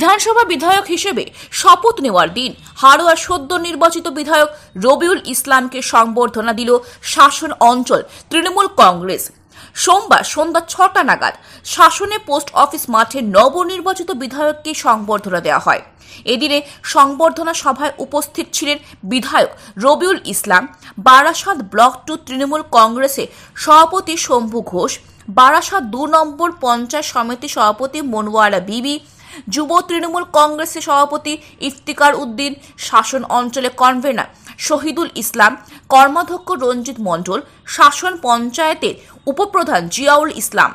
বিধানসভা বিধায়ক হিসেবে শপথ নেওয়ার দিন হাড়োয়া সদ্য নির্বাচিত বিধায়ক রবিউল ইসলামকে সংবর্ধনা দিল শাসন অঞ্চল তৃণমূল কংগ্রেস। সোমবার সন্ধ্যা ছটা নাগাদ শাসনে পোস্ট অফিস মাঠে নবনির্বাচিত বিধায়ককে সংবর্ধনা দেওয়া হয়। এদিনে সংবর্ধনা সভায় উপস্থিত ছিলেন বিধায়ক রবিউল ইসলাম, বারাসাত ব্লক টু তৃণমূল কংগ্রেসে সভাপতি শম্ভু ঘোষ, বারাসাত দু নম্বর পঞ্চায়েত সমিতি সভাপতি মনোয়ারা বিবি যুব তৃণমূল কংগ্রেসের সভাপতি ইফতিকার উদ্দিন, শাসন অঞ্চলে কনভেনার শহীদুল ইসলাম, কর্মাধ্যক্ষ রঞ্জিত মণ্ডল, শাসন পঞ্চায়েতের উপপ্রধান জিয়াউল ইসলাম।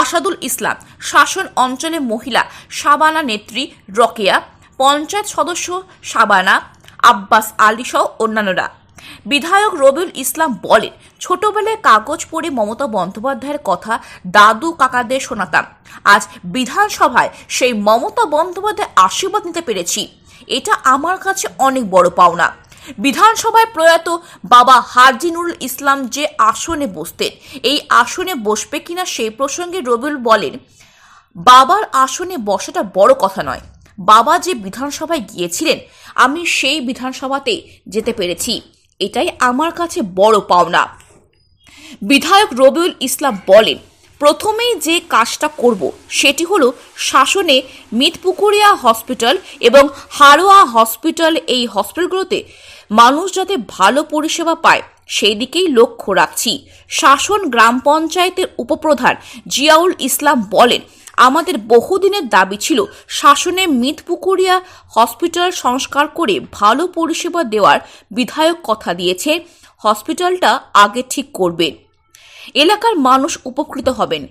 আসাদুল ইসলাম, শাসন অঞ্চলে মহিলা শাবানা নেত্রী রকেয়া, পঞ্চায়েত সদস্য শাবানা আব্বাস আলী সহ অন্যান্যরা। বিধায়ক রবিউল ইসলাম বলেন, ছোটবেলায় কাগজ পড়ে মমতা বন্দ্যোপাধ্যায়ের কথা দাদু কাকাদের শোনাতাম। আজ বিধানসভায় সেই মমতা বন্দ্যোপাধ্যায় আশীর্বাদ নিতে পেরেছি। এটা আমার কাছে অনেক বড় পাওনা। বিধানসভায় প্রয়াত বাবা হারজিনুল ইসলাম যে আসনে বসতেন, এই আসনে বসবে কিনা সেই প্রসঙ্গে রবিউল বলেন, বাবার আসনে বসাটা বড় কথা নয়। বাবা যে বিধানসভায় গিয়েছিলেন, আমি সেই বিধানসভাতে যেতে পেরেছি। এটাই আমার কাছে বড় পাওনা। বিধায়ক রবিউল ইসলাম বলেন, প্রথমেই যে কাজটা করব, সেটি হলো শাসনে মিতপুকুরিয়া হসপিটাল এবং হারোয়া হসপিটাল। এই হসপিটালগুলোতে মানুষ যাতে ভালো পরিষেবা পায়, সেই দিকেই লক্ষ্য রাখছি। শাসন গ্রাম পঞ্চায়েতের উপপ্রধান জিয়াউল ইসলাম বলেন আমাদের বহুদিনের দাবি ছিল শাসনে মিতপুকুরিয়া হসপিটাল সংস্কার করে ভালো পরিষেবা দেওয়ার বিধায়ক কথা দিয়েছে। হসপিটালটা আগে ঠিক করবেন এলাকার মানুষ উপকৃত হবেন।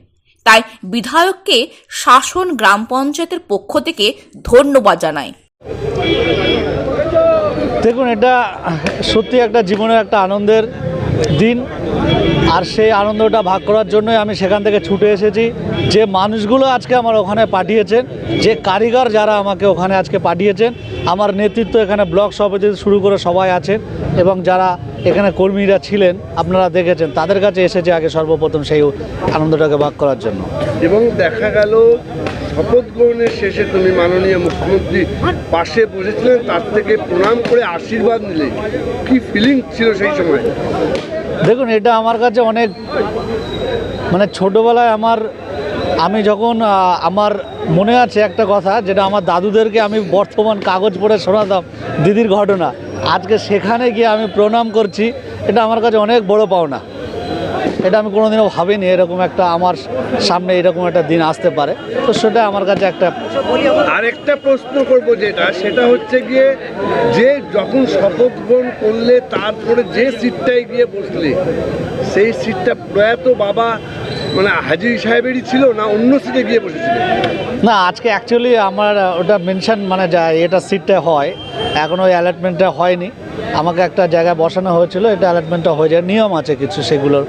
তাই বিধায়ককে শাসন গ্রাম পঞ্চায়েতের পক্ষ থেকে ধন্যবাদ জানায় দেখুন, এটা সত্যি একটা জীবনের একটা আনন্দের দিন আর সেই আনন্দটা ভাগ করার জন্যই আমি সেখান থেকে ছুটে এসেছি। যে মানুষগুলো আজকে আমার ওখানে পাঠিয়েছেন, যে কারিগর যারা আমাকে ওখানে আজকে পাঠিয়েছেন, আমার নেতৃত্ব এখানে ব্লক সভাপতি শুরু করে সবাই আছেন এবং যারা এখানে কর্মীরা ছিলেন আপনারা দেখেছেন তাদের কাছে এসেছে আগে সর্বপ্রথম সেই আনন্দটাকে ভাগ করার জন্য। এবং দেখা গেল শপথ গ্রহণের শেষে তুমি মাননীয় মুখ্যমন্ত্রী পাশে বসেছিলেন তার থেকে প্রণাম করে আশীর্বাদ নিলে কি ফিলিং ছিল সেই সময়? দেখুন এটা আমার কাছে অনেক মানে ছোটোবেলায় আমার আমি যখন আমার মনে আছে একটা কথা যেটা আমার দাদুদেরকে আমি বর্তমান কাগজ পড়ে শোনাতাম দিদির ঘটনা। আজকে সেখানে গিয়ে আমি প্রণাম করছি। এটা আমার কাছে অনেক বড় পাওনা। এটা আমি কোনোদিনও ভাবিনি এরকম একটা আমার সামনে এরকম একটা দিন আসতে পারে। তো সেটা আমার কাছে একটা আরেকটা প্রশ্ন করব যেটা সেটা হচ্ছে গিয়ে যে যখন শপথ গ্রহণ করলে তারপরে যে সিটটায় গিয়ে বসলে সেই সিটটা প্রয়াত বাবা মানে হাজি সাহেবেরই ছিল না অন্য সিটে গিয়ে বসেছিল না আজকে অ্যাকচুয়ালি আমার ওটা মেনশন মানে যা এটা সিটটা হয় এখনও ওই অ্যালার্টমেন্টটা হয়নি। আমাকে একটা জায়গায় বসানো হয়েছিল এটা অ্যালার্টমেন্টটা হয়ে যায় নিয়ম আছে কিছু সেগুলোর।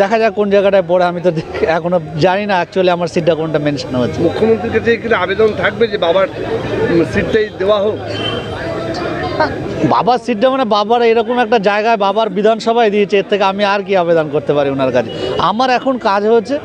দেখা যাক কোন জায়গাটায় পড়ে আমি তো এখনও জানি না অ্যাকচুয়ালি আমার সিটটা কোনটা মেনশন হয়েছে। মুখ্যমন্ত্রীর কাছে কি আবেদন থাকবে যে বাবার সিটটাই দেওয়া হোক? বাবার সিটটা মানে বাবার এরকম একটা জায়গায় বাবার বিধানসভায় দিয়েছে এর থেকে আমি আর কি আবেদন করতে পারি ওনার কাছে। আমার এখন কাজ হচ্ছে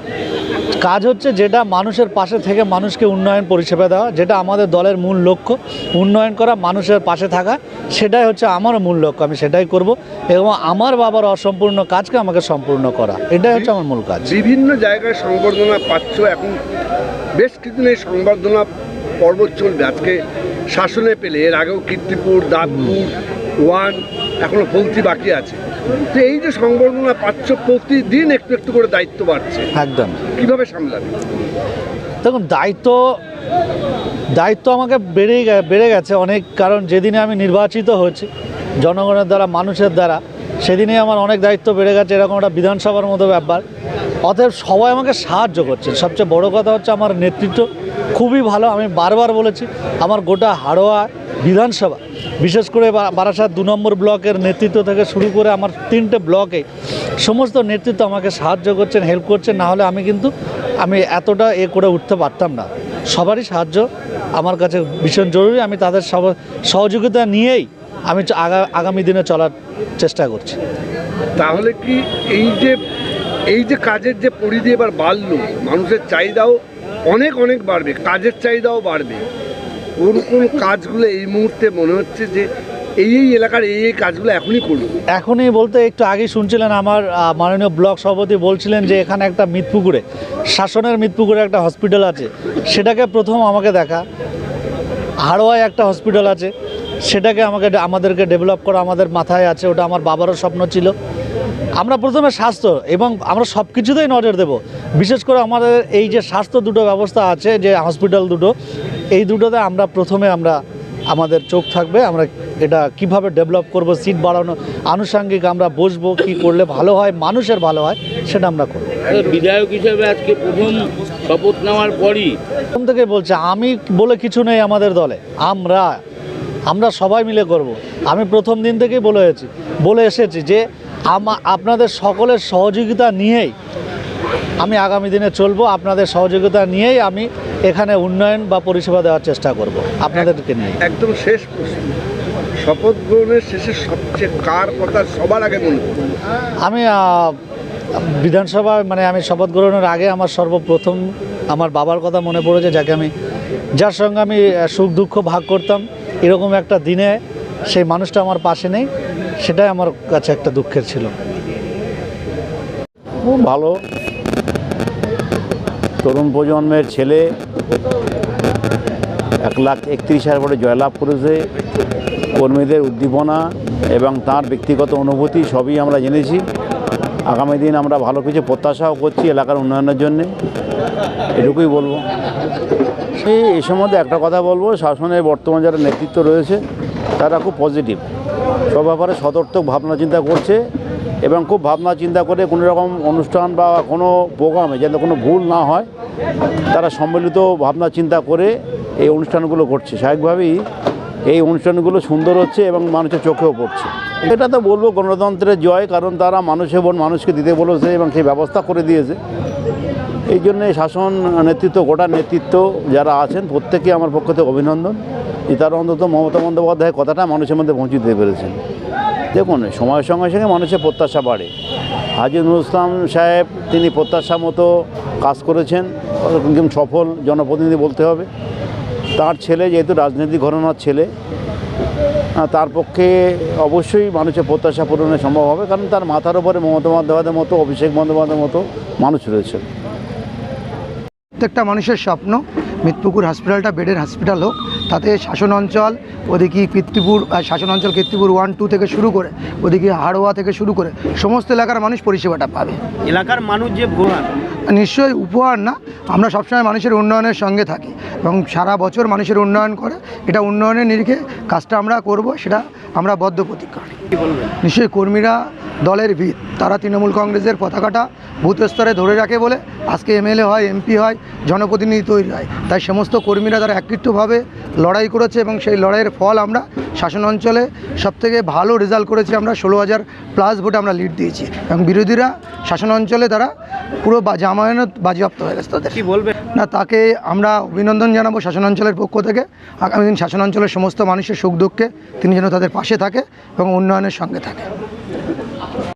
কাজ হচ্ছে যেটা মানুষের পাশে থেকে মানুষকে উন্নয়ন পরিষেবা দেওয়া যেটা আমাদের দলের মূল লক্ষ্য। উন্নয়ন করা মানুষের পাশে থাকা সেটাই হচ্ছে আমারও মূল লক্ষ্য আমি সেটাই করব এবং আমার বাবার অসম্পূর্ণ কাজকে আমাকে সম্পূর্ণ করা এটাই হচ্ছে আমার মূল কাজ। বিভিন্ন জায়গায় সংবর্ধনা পাচ্ছ এখন বেশ কিছুদিন এই সংবর্ধনা পর্ব চলবে। আজকে শাসনে পেলে এর আগেও কীর্তিপুর দাঁতপুর ওয়ান এখনও ফলতি বাকি আছে। তো এই যে সংবর্ধনা পাচ্ছ প্রতিদিন একটু একটু করে দায়িত্ব বাড়ছে। একদম। কীভাবে সামলাবে? দেখুন দায়িত্ব দায়িত্ব আমাকে বেড়েই বেড়ে গেছে অনেক কারণ যেদিনে আমি নির্বাচিত হয়েছি জনগণের দ্বারা মানুষের দ্বারা সেদিনে আমার অনেক দায়িত্ব বেড়ে গেছে এরকম একটা বিধানসভার মতো ব্যাপার। অতএব সবাই আমাকে সাহায্য করছে। সবচেয়ে বড় কথা হচ্ছে আমার নেতৃত্ব খুবই ভালো আমি বারবার বলেছি আমার গোটা হাড়োয়া বিধানসভা। বিশেষ করে বারাসাত দু নম্বর ব্লকের নেতৃত্ব থেকে শুরু করে আমার তিনটে ব্লকে সমস্ত নেতৃত্ব আমাকে সাহায্য করছেন হেল্প করছেন, না হলে আমি কিন্তু আমি এতটা এ করে উঠতে পারতাম না। সবারই সাহায্য আমার কাছে ভীষণ জরুরি। আমি তাদের সহযোগিতা নিয়েই আমি আগামী দিনে চলার চেষ্টা করছি। তাহলে কি এই যে এই যে কাজের যে পরিধি এবার বাড়লো, মানুষের চাহিদাও অনেক অনেক বাড়বে, কাজের চাহিদাও বাড়বে। কোন কোন কাজগুলো এই মুহূর্তে মনে হচ্ছে যে এই এই এলাকার এই এই কাজগুলো এখনই করব এখনই বলতে একটু আগে শুনছিলেন আমার মাননীয় ব্লক সভাপতি বলছিলেন যে এখানে একটা মিতপুকুরে শাসনের মিতপুকুরে একটা হসপিটাল আছে, সেটাকে প্রথম আমাকে দেখা। হাড়োয়ায় একটা হসপিটাল আছে, সেটাকে আমাকে আমাদেরকে ডেভেলপ করা আমাদের মাথায় আছে, ওটা আমার বাবারও স্বপ্ন ছিল। আমরা প্রথমে স্বাস্থ্য এবং আমরা সব কিছুতেই নজর দেব। বিশেষ করে আমাদের এই যে স্বাস্থ্য দুটো ব্যবস্থা আছে, যে হসপিটাল দুটো এই দুটোতে আমরা প্রথমে আমরা আমাদের চোখ থাকবে আমরা এটা কীভাবে ডেভেলপ করব সিট বাড়ানো আনুষাঙ্গিক আমরা বসবো কি করলে ভালো হয় মানুষের ভালো হয় সেটা আমরা করব। বিধায়ক হিসেবে আজকে প্রথম শপথ নেওয়ার পরই। প্রথম থেকে বলছে আমি বলে কিছু নেই আমাদের দলে আমরা আমরা সবাই মিলে করব। আমি প্রথম দিন থেকেই বলে এসেছি বলে এসেছি যে আমা আপনাদের সকলের সহযোগিতা নিয়েই আমি আগামী দিনে চলবো। আপনাদের সহযোগিতা নিয়েই আমি এখানে উন্নয়ন বা পরিষেবা দেওয়ার চেষ্টা করব। আপনাদেরকে নিয়ে। একদম শেষ প্রশ্ন। শপথ গ্রহণের শেষে সবচেয়ে কার কথা সবার আগে মনে আমি বিধানসভা মানে আমি শপথ গ্রহণের আগে আমার সর্বপ্রথম আমার বাবার কথা মনে পড়েছে যাকে আমি যার সঙ্গে আমি সুখ দুঃখ ভাগ করতাম। এরকম একটা দিনে সেই মানুষটা আমার পাশে নেই সেটাই আমার কাছে একটা দুঃখের ছিল। খুব ভালো। তরুণ প্রজন্মের ছেলে এক লাখ একত্রিশ হাজার ভোটে জয়লাভ করেছে। কর্মীদের উদ্দীপনা এবং তার ব্যক্তিগত অনুভূতি সবই আমরা জেনেছি। আগামী দিন আমরা ভালো কিছু প্রত্যাশাও করছি এলাকার উন্নয়নের জন্যে। এটুকুই বলব। এই এই সম্বন্ধে একটা কথা বলব, শাসনের বর্তমান যারা নেতৃত্ব রয়েছে, তারা খুব পজিটিভ সব ব্যাপারে সদর্থক ভাবনা চিন্তা করছে। এবং খুব ভাবনা চিন্তা করে কোনো রকম অনুষ্ঠান বা কোনো প্রোগ্রামে যাতে কোনো ভুল না হয়, তারা সম্মিলিত ভাবনা চিন্তা করে এই অনুষ্ঠানগুলো করছে। স্বাভাবিকভাবেই এই অনুষ্ঠানগুলো সুন্দর হচ্ছে এবং মানুষের চোখেও পড়ছে। এটা তো বলব গণতন্ত্রের জয়, কারণ তারা মানুষের বোন মানুষকে দিতে বলেছে এবং সেই ব্যবস্থা করে দিয়েছে। এই জন্যে শাসন নেতৃত্ব, গোটা নেতৃত্ব যারা আছেন, প্রত্যেকে আমার পক্ষ থেকে অভিনন্দন। তারা অন্তত মমতা বন্দ্যোপাধ্যায়ের কথাটা মানুষের মধ্যে পৌঁছে দিতে পেরেছেন। দেখুন, সময়ের সঙ্গে সঙ্গে মানুষের প্রত্যাশা বাড়ে। হাজি নুরুল ইসলাম সাহেব, তিনি প্রত্যাশা মতো কাজ করেছেন একদম সফল জনপ্রতিনিধি বলতে হবে। তার ছেলে যেহেতু রাজনৈতিক ঘটনার ছেলে তার পক্ষে অবশ্যই মানুষের প্রত্যাশা পূরণে সম্ভব হবে, কারণ তার মাথার উপরে মমতা বন্দ্যোপাধ্যায়ের মতো, অভিষেক বন্দ্যোপাধ্যায়ের মতো মানুষ রয়েছে। প্রত্যেকটা মানুষের স্বপ্ন মিতপুকুর হসপিটালটা, বেডের হসপিটাল হোক তাতে শাসন অঞ্চল ওদিকে কীর্তিপুর শাসন অঞ্চল কীর্তিপুর ওয়ান টু থেকে শুরু করে ওদিকে হাড়োয়া থেকে শুরু করে সমস্ত এলাকার মানুষ পরিষেবাটা পাবে। এলাকার মানুষ যে নিশ্চয়ই উপহার না আমরা সবসময় মানুষের উন্নয়নের সঙ্গে থাকি এবং সারা বছর মানুষের উন্নয়ন করে এটা উন্নয়নের নিরিখে কাজটা আমরা করব সেটা আমরা বদ্ধ প্রতিজ্ঞা নিশ্চয়ই কর্মীরা দলের ভিত। তারা তৃণমূল কংগ্রেসের পতাকাটা বুথ স্তরে ধরে রাখে বলে আজকে এমএলএ হয় এমপি হয় জনপ্রতিনিধি তৈরি হয়। তাই সমস্ত কর্মীরা তারা একত্রিতভাবে লড়াই করেছে এবং সেই লড়াইয়ের ফল আমরা শাসন অঞ্চলে সবথেকে ভালো রেজাল্ট করেছি আমরা ষোলো হাজার প্লাস ভোটে আমরা লিড দিয়েছি। এবং বিরোধীরা শাসন অঞ্চলে তারা পুরো জামানত বাজেয়াপ্ত হয়ে গেছে তাদের। কি বলবে না, তাকে আমরা অভিনন্দন জানাব শাসন অঞ্চলের পক্ষ থেকে। আগামী দিন শাসন অঞ্চলের সমস্ত মানুষের সুখ দুঃখে তিনি যেন তাদের পাশে থাকে এবং উন্নয়নের সঙ্গে থাকে।